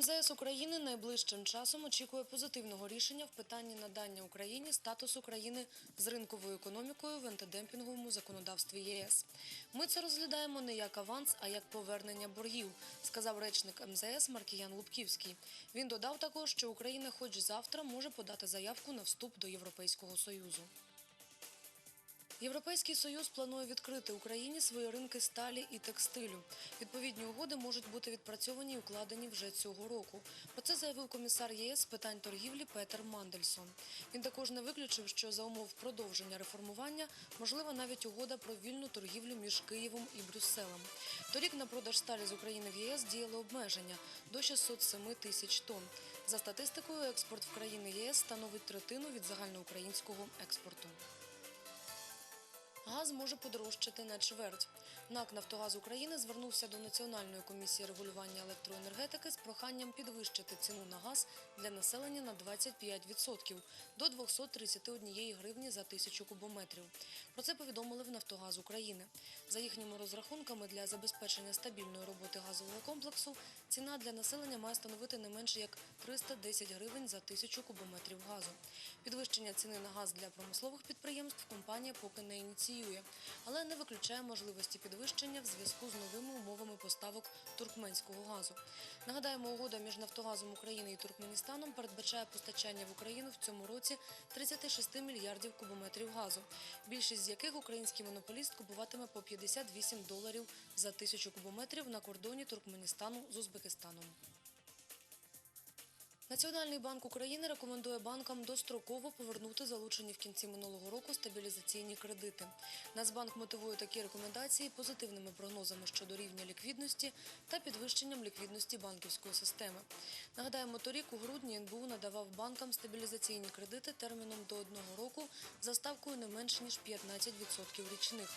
МЗС України найближчим часом очікує позитивного рішення в питанні надання Україні статусу країни з ринковою економікою в антидемпінговому законодавстві ЄС. Ми це розглядаємо не як аванс, а як повернення боргів, сказав речник МЗС Маркіян Лубківський. Він додав також, що Україна, хоч завтра, може подати заявку на вступ до Європейського союзу. Європейський союз планує відкрити Україні свої ринки сталі і текстилю. Відповідні угоди можуть бути відпрацьовані і укладені вже цього року. Про це заявив комісар ЄС з питань торгівлі Петер Мандельсон. Він також не виключив, що за умов продовження реформування можлива навіть угода про вільну торгівлю між Києвом і Брюсселем. Торік на продаж сталі з України в ЄС діяли обмеження до 607 тисяч тонн. За статистикою, експорт в країни ЄС становить третину від загальноукраїнського експорту. Газ може подорожчати на чверть. НАК «Нафтогаз України звернувся до Національної комісії регулювання електроенергетики з проханням підвищити ціну на газ для населення на 25% до 231 гривні за тисячу кубометрів. Про це повідомили в «Нафтогаз України». За їхніми розрахунками, для забезпечення стабільної роботи газового комплексу ціна для населення має становити не менше як 310 гривень за тисячу кубометрів газу. Підвищення ціни на газ для промислових підприємств компанія поки не ініціює, але не виключає можливості підвищення в зв'язку з новими умовами поставок туркменського газу. Нагадаємо, угода між Нафтогазом України і Туркменістаном передбачає постачання в Україну в цьому році 36 мільярдів кубометрів газу, більшість з яких український монополіст купуватиме по 58 доларів за тисячу кубометрів на кордоні Туркменістану з Узбекистаном. Національний банк України рекомендує банкам достроково повернути залучені в кінці минулого року стабілізаційні кредити. Нацбанк мотивує такі рекомендації позитивними прогнозами щодо рівня ліквідності та підвищенням ліквідності банківської системи. Нагадаємо, торік у грудні НБУ надавав банкам стабілізаційні кредити терміном до одного року за ставкою не менше ніж 15% річних.